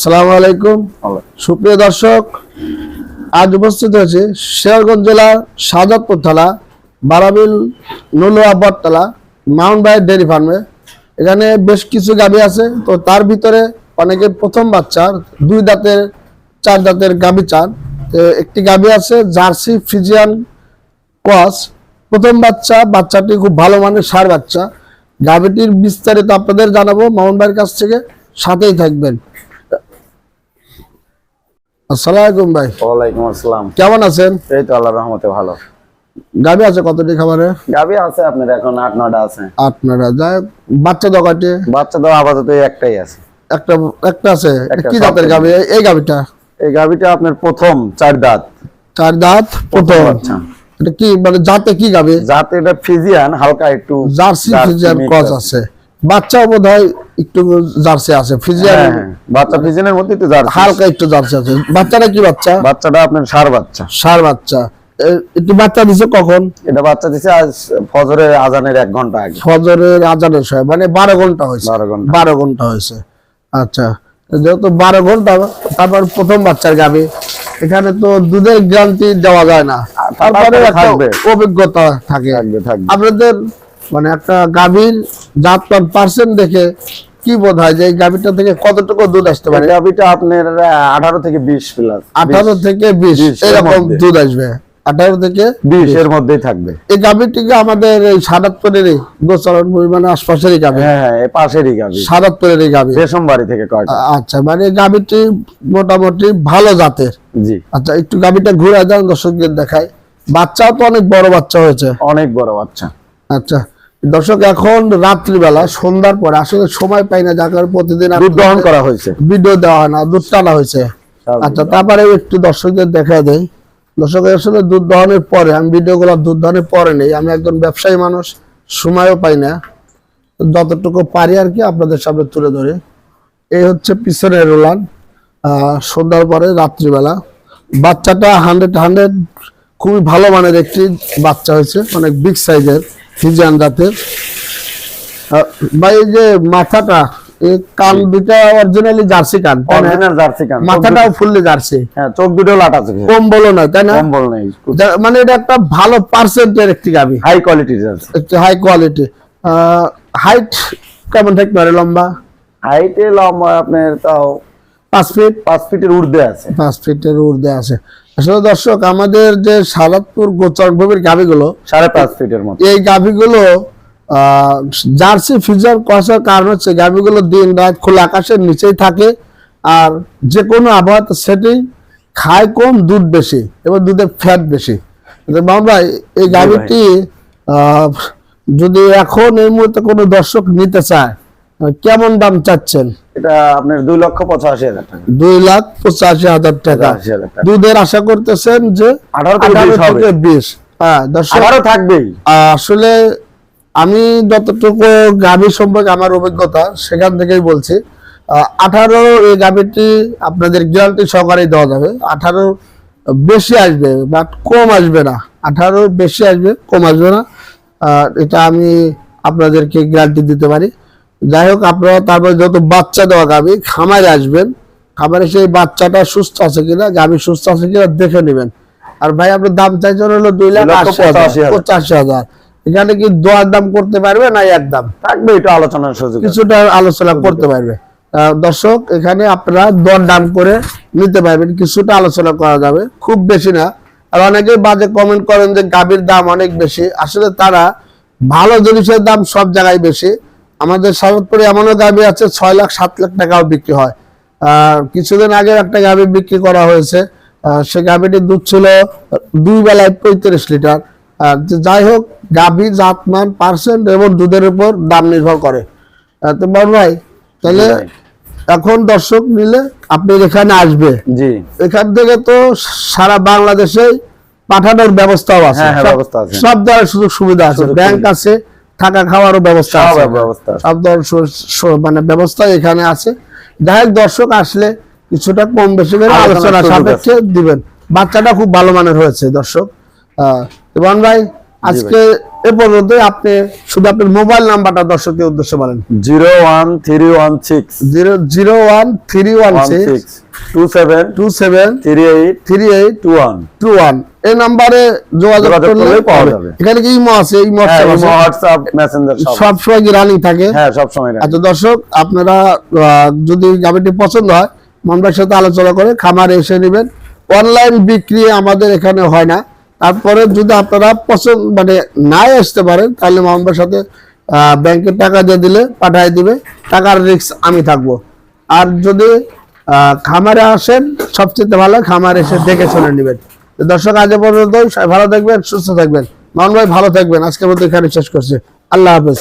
আসসালামু আলাইকুম। সুপ্রিয় দর্শক আজ উপস্থিত হয়েছে শেয়ারগঞ্জ জেলার সাজাদপুর থালা Barabil Nalua Battala Mount Bay dairy ফার্মে। এখানে বেশ কিছু গাভী আছে তো তার ভিতরে অনেকে প্রথম বাচ্চার দুই দাঁতের চার দাঁতের গাভী চান। তো একটি গাভী আছে জার্সি ফ্রিজিয়ান ক্রস প্রথম বাচ্চা বাচ্চাটি খুব ভালো মানের সার বাচ্চা। গাভীটির বিস্তারিত আপনাদের জানাব মাউন্ট বাইয়ের কাছ থেকে সাথেই থাকবেন। আসসালামু আলাইকুম ভাই। ওয়ালাইকুম আসসালাম। কেমন আছেন? এই তো আল্লাহর রহমতে ভালো। গাভী আছে কতটি খাবারে? গাবি আছে আপনার এখন আট নটা আছে। আপনারা যাই হোক, বাচ্চা দোকানটি বাচ্চা তো আপাতত একটাই আছে। একটা একটা আছে? কি জাতের গাভী? এই- গাভীটা? এই গাবিটা আপনার প্রথম চার দাঁত। চার দাঁত প্রথম এটা কি মানে জাতে কি গাভী? যাতে এটা ফিজিয়ান হালকা একটু জার্সি ফিজিয়ান ক্রস আছে। বাচ্চাও বোধ হয় একটু জার্সি আছে ফিজিয়ান হ্যাঁ, হ্যাঁ। বাচ্চা ফিজিয়ানের মধ্যে তো জার্সি। হালকা একটু জার্সি আছে। বাচ্চাটা কি বাচ্চা? বাচ্চাটা আপনার সার বাচ্চা। সার বাচ্চা। একটু বাচ্চা দিছে কখন? এটা বাচ্চা দিছে আজ ফজরের আজানের এক ঘণ্টা আগে। ফজরের আজানের সময় মানে বারো ঘণ্টা হয়েছে। বারো ঘণ্টা। বারো ঘণ্টা হয়েছে। আচ্ছা যেহেতু বারো ঘণ্টা তারপর প্রথম বাচ্চার গাবে এখানে তো দুধের গ্যারান্টি দেওয়া যায় না। তারপরে অভিজ্ঞতা থাকে। আপনাদের মানে একটা গাভীর পার্সেন্ট দেখে কি বোধ হয় যে এই গাভীটা থেকে কতটুকু দুধ আসতে পারে? আপনার আঠারো থেকে বিশ প্লাস আঠারো থেকে বিশ এরকম দুধ আসবে। আঠারো থেকে বিশ এর মধ্যেই থাকবে। এই গাভীটিকে আমাদের এই গোচরণ মানে আশপাশেরই গাভী। হ্যাঁ হ্যাঁ পাশেরই গাভী। রেশম বাড়ি থেকে কয়টা? আচ্ছা মানে গাভীটি মোটামুটি ভালো জাতের। জি। আচ্ছা একটু গাভীটা ঘুরে দেন দর্শকদের দেখায় বাচ্চাও তো অনেক বড় বাচ্চা হয়েছে। অনেক বড় বাচ্চা। আচ্ছা দর্শক এখন রাত্রিবেলা সন্ধ্যার পরে আসলে সময় পাই না যার কারণে প্রতিদিন দুধ দহন করা হয়েছে। ভিডিও দেওয়া হয় না দুধ টানা হয়েছে। আচ্ছা তারপরে একটু দর্শকদের দেখা দেয় দর্শক আসলে দুধ দহনের পরে আমি ভিডিওগুলো দুধ দহনের পরে নেই আমি একজন ব্যবসায়ী মানুষ সময়ও পাই না। যতটুকু পারি আর কি আপনাদের সামনে তুলে ধরে। এই হচ্ছে পিছনের রোলান সন্ধ্যার পরে রাত্রিবেলা। বাচ্চাটা হান্ড্রেড হান্ড্রেড খুবই ভালো মানের একটি বাচ্চা হয়েছে অনেক বিগ সাইজের ফিজিয়ান জাতের। ভাই এই যে মাথাটা এই কান দুটা অরিজিনালি জার্সি কান অরিজিনাল জার্সি কান। মাথাটাও ফুললি জার্সি। হ্যাঁ চোখ দুটো লাট আছে কম বলো না তাই না? কম্বল নেই যা- মানে এটা একটা ভালো পার্সেন্টের একটি গাবি হাই কোয়ালিটির জার্সি। হাই কোয়ালিটি হাইট কেমন থাকতে পারে লম্বা? হাইটে লম্বা আপনার তাও পাঁচ ফিট পাঁচ ফিটের ঊর্ধ্বে আছে। পাঁচ ফিটের ঊর্ধ্বে আছে। আসলে দর্শক আমাদের যে সারাদপুর গোচরণ ভূমির গাভিগুলো সাড়ে পাঁচ ফিটের মতো। এই গাভিগুলো জার্সি ফিজার কষার কারণ হচ্ছে গাভিগুলো দিন রাত খোলা আকাশের নিচেই থাকে আর যে কোনো আবহাওয়াতে সেটিং খায় কম দুধ বেশি এবং দুধের ফ্যাট বেশি। ভাই এই গাভিটি আহ, যদি এখন এই মুহূর্তে কোনো দর্শক নিতে চায় কেমন দাম চাচ্ছেন? এটা আপনার দুই লক্ষ পঁচাশি হাজার টাকা। দুই লাখ পঁচাশি হাজার টাকা। দুধের আশা করতেছেন যে আঠারো থেকে বিশ হ্যাঁ আঠারো থাকবেই। আসলে আমি যতটুকু গাভী সম্পর্কে আমার অভিজ্ঞতা সেখান থেকেই বলছি। আঠারো এই গাভীটি আপনাদের গ্যারান্টি সহকারে দেওয়া যাবে। আঠারো বেশি আসবে বাট কম আসবে না। আঠারো বেশি আসবে কম আসবে না। এটা আমি আপনাদেরকে গ্যারান্টি দিতে পারি। যাই হোক আপনারা তারপরে যত বাচ্চা দেওয়া গাভী খামারে আসবেন। খামারে সেই বাচ্চাটা সুস্থ আছে কিনা গাভী সুস্থ আছে কিনা দেখে নেবেন। আর ভাই আপনার দাম চাইছেন হলো দুই লাখ পঁচাশি হাজার। এখানে কি দোয়ার দাম করতে পারবে না একদম থাকবে একটু আলোচনার সুযোগ কিছুটা আলোচনা করতে পারবে। দর্শক এখানে আপনারা দর দাম করে নিতে পারবেন কিছুটা আলোচনা করা যাবে। খুব বেশি না। আর অনেকে বাজে কমেন্ট করেন যে গাভীর দাম অনেক বেশি। আসলে তারা ভালো জিনিসের দাম সব জায়গায় বেশি। আমাদের সাগরপুরে এমনও গাভী আছে ছয় লাখ সাত লাখ টাকাও বিক্রি হয়। কিছুদিন আগে একটা গাভী বিক্রি করা হয়েছে। সে গাভীটির দুধ ছিল দুই বেলায় পঁয়ত্রিশ লিটার। যাই হোক গাভী জাতমান পার্সেন্ট এবং দুধের উপর দাম নির্ভর করে। তো বড় ভাই তাহলে এখন দর্শক নিলে আপনি এখানে আসবে। জি। এখান থেকে তো সারা বাংলাদেশে পাঠানোর ব্যবস্থাও আছে। হ্যাঁ, হ্যাঁ, সব ধরনের সুযোগ সুবিধা আছে ব্যাংক আছে থাকা খাওয়ারও ব্যবস্থা ব্যবস্থা সব মানে ব্যবস্থা এখানে আছে। যাই দর্শক আসলে কিছুটা কম বেশি করে আলোচনা সাপেক্ষে দিবেন। বাচ্চাটা খুব ভালো মানের হয়েছে দর্শক। আহ, ভাই। আজকে এ পর্যন্ত আপনি শুধু আপনার মোবাইল নাম্বারটা দর্শকের উদ্দেশ্যে বলেন। Zero one three one six. Zero zero one three one six. Two seven two seven three eight three eight two one. Two one এই নাম্বারে যোগাযোগ করলে পাওয়া যাবে। এখানে কি ইমো আছে? ইমো হ্যাঁ হোয়াটসঅ্যাপ মেসেঞ্জার সব। সময় কি রানিং থাকে? হ্যাঁ সব সময় আচ্ছা দর্শক আপনারা যদি গাভিটি পছন্দ হয় মোহাম্মদের সাথে আলোচনা করে খামারে এসে নেবেন। অনলাইন বিক্রি আমাদের এখানে হয় না। তারপরে যদি আপনারা পছন্দ মানে নাই আসতে পারেন, তাহলে মামলার সাথে ব্যাংকে টাকা দিয়ে দিলে পাঠিয়ে দিবে। টাকার রিক্স আমি থাকব। আর যদি খামারে আসেন, সবচেয়ে ভালো খামারে এসে দেখে শুনে নেবেন। দর্শক, আজ পর্যন্ত ভালো থাকবেন, সুস্থ থাকবেন। মামলায় ভালো থাকবেন। আজকের মধ্যে এখানে শেষ করছি। আল্লাহ হাফেজ।